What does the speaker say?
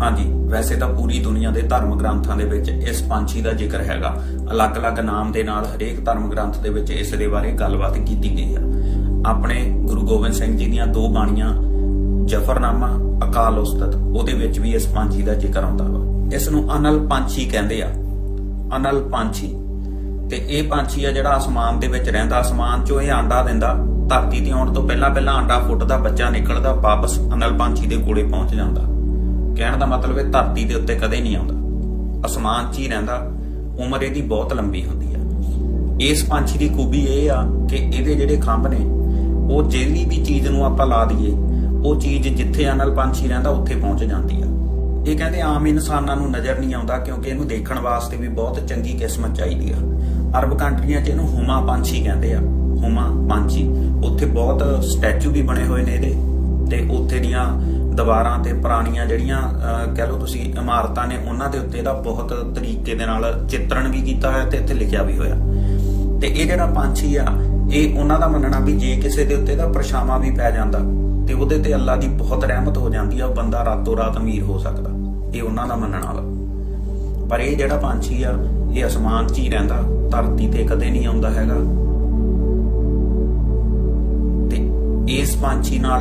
ਹਾਂਜੀ, ਵੈਸੇ ਤਾਂ ਪੂਰੀ ਦੁਨੀਆ ਦੇ ਧਰਮ ਗ੍ਰੰਥਾਂ ਦੇ ਵਿੱਚ ਇਸ ਪੰਛੀ ਦਾ ਜ਼ਿਕਰ ਹੈਗਾ। ਅਲੱਗ-ਅਲੱਗ ਨਾਮ ਦੇ ਨਾਲ ਹਰੇਕ ਧਰਮ ਗ੍ਰੰਥ ਦੇ ਵਿੱਚ ਇਸ ਦੇ ਬਾਰੇ ਗੱਲਬਾਤ ਕੀਤੀ ਗਈ ਆ ਆਪਣੇ ਗੁਰੂ ਗੋਬਿੰਦ ਸਿੰਘ ਜੀ ਦੀਆਂ ਦੋ ਬਾਣੀਆਂ, ਜਫਰਨਾਮਾ, ਅਕਾਲ ਉਸਤਤ, ਉਹਦੇ ਵਿੱਚ ਵੀ ਇਸ ਪੰਛੀ ਦਾ ਜ਼ਿਕਰ ਆਉਂਦਾ ਵਾ। ਇਸ ਨੂੰ ਅਨਲ ਪੰਛੀ ਕਹਿੰਦੇ ਆ। ਅਨਲ ਪੰਛੀ। ਤੇ ਇਹ ਪੰਛੀ ਆ ਜਿਹੜਾ ਅਸਮਾਨ ਦੇ ਵਿੱਚ ਰਹਿੰਦਾ। ਅਸਮਾਨ 'ਚੋਂ ਇਹ ਆਂਡਾ ਦਿੰਦਾ। ਧਰਤੀ ਤੇ ਆਉਣ ਤੋਂ ਪਹਿਲਾਂ ਪਹਿਲਾਂ ਆਂਡਾ ਫੁੱਟਦਾ, ਬੱਚਾ ਨਿਕਲਦਾ, ਵਾਪਸ ਅਨਲ ਪੰਛੀ ਦੇ ਕੋਲੇ ਪਹੁੰਚ ਜਾਂਦਾ। ਕਹਿਣ ਦਾ ਮਤਲਬ ਇਹ ਧਰਤੀ ਦੇ ਉੱਤੇ ਕਦੇ ਨਹੀਂ ਆਉਂਦਾ। ਅਸਮਾਨ 'ਚ ਹੀ ਰਹਿੰਦਾ, ਉਮਰ ਇਹਦੀ ਬਹੁਤ ਲੰਬੀ ਹੁੰਦੀ ਆ। ਇਸ ਪੰਛੀ ਦੀ ਖੂਬੀ ਇਹ ਆ ਕਿ ਇਹਦੇ ਜਿਹੜੇ ਖੰਭ ਨੇ, ਉਹ ਜਿਹੜੀ ਵੀ ਚੀਜ਼ ਨੂੰ ਆਪਾਂ ਲਾ ਦਈਏ, ਉਹ ਚੀਜ਼ ਜਿੱਥੇ ਅਨਲ ਪੰਛੀ ਰਹਿੰਦਾ, ਉੱਥੇ ਪਹੁੰਚ ਜਾਂਦੀ ਆ। ਇਹ ਕਹਿੰਦੇ ਆਮ ਇਨਸਾਨਾਂ ਨੂੰ ਨਜ਼ਰ ਨਹੀਂ ਆਉਂਦਾ ਕਿਉਂਕਿ ਇਹਨੂੰ ਦੇਖਣ ਵਾਸਤੇ ਵੀ ਬਹੁਤ ਚੰਗੀ ਕਿਸਮਤ ਚਾਹੀਦੀ ਆ। ਅਰਬ ਕੰਟਰੀਆਂ 'ਚ ਇਹਨੂੰ ਹੁਮਾ ਪੰਛੀ ਕਹਿੰਦੇ ਆ। ਹੁਮਾ ਪੰਛੀ, ਉੱਥੇ ਬਹੁਤ ਸਟੈਚੂ ਵੀ ਬਣੇ ਹੋਏ ਨੇ ਇਹਦੇ, ਤੇ ਉੱਥੇ ਦੀਆਂ ਦੀਵਾਰਾਂ ਤੇ ਪੁਰਾਣੀਆਂ ਜਿਹੜੀਆਂ ਕਹਿ ਲਓ ਤੁਸੀਂ ਇਮਾਰਤਾਂ ਨੇ, ਉਹਨਾਂ ਦੇ ਉੱਤੇ ਇਹਦਾ ਬਹੁਤ ਤਰੀਕੇ ਦੇ ਨਾਲ ਚਿੱਤਰਣ ਵੀ ਕੀਤਾ ਹੋਇਆ ਤੇ ਇੱਥੇ ਲਿਖਿਆ ਵੀ ਹੋਇਆ। ਤੇ ਇਹ ਜਿਹੜਾ ਪੰਛੀ ਆ, ਇਹ ਉਹਨਾਂ ਦਾ ਮੰਨਣਾ ਵੀ ਜੇ ਕਿਸੇ ਦੇ ਉੱਤੇ ਦਾ ਪਰਛਾਵਾਂ ਵੀ ਪੈ ਜਾਂਦਾ, ਤੇ ਉਹਦੇ ਤੇ ਅੱਲਾ ਦੀ ਬਹੁਤ ਰਹਿਮਤ ਹੋ ਜਾਂਦੀ ਆ, ਉਹ ਬੰਦਾ ਰਾਤੋਂ ਰਾਤ ਅਮੀਰ ਹੋ ਸਕਦਾ। ਇਹ ਉਹਨਾਂ ਦਾ ਮੰਨਣਾ ਵਾ। ਪਰ ਇਹ ਜਿਹੜਾ ਪੰਛੀ ਆ, ਇਹ ਅਸਮਾਨ 'ਚ ਹੀ ਰਹਿੰਦਾ, ਧਰਤੀ ਤੇ ਕਦੇ ਨਹੀਂ ਆਉਂਦਾ ਹੈਗਾ। ਤੇ ਇਸ ਪੰਛੀ ਨਾਲ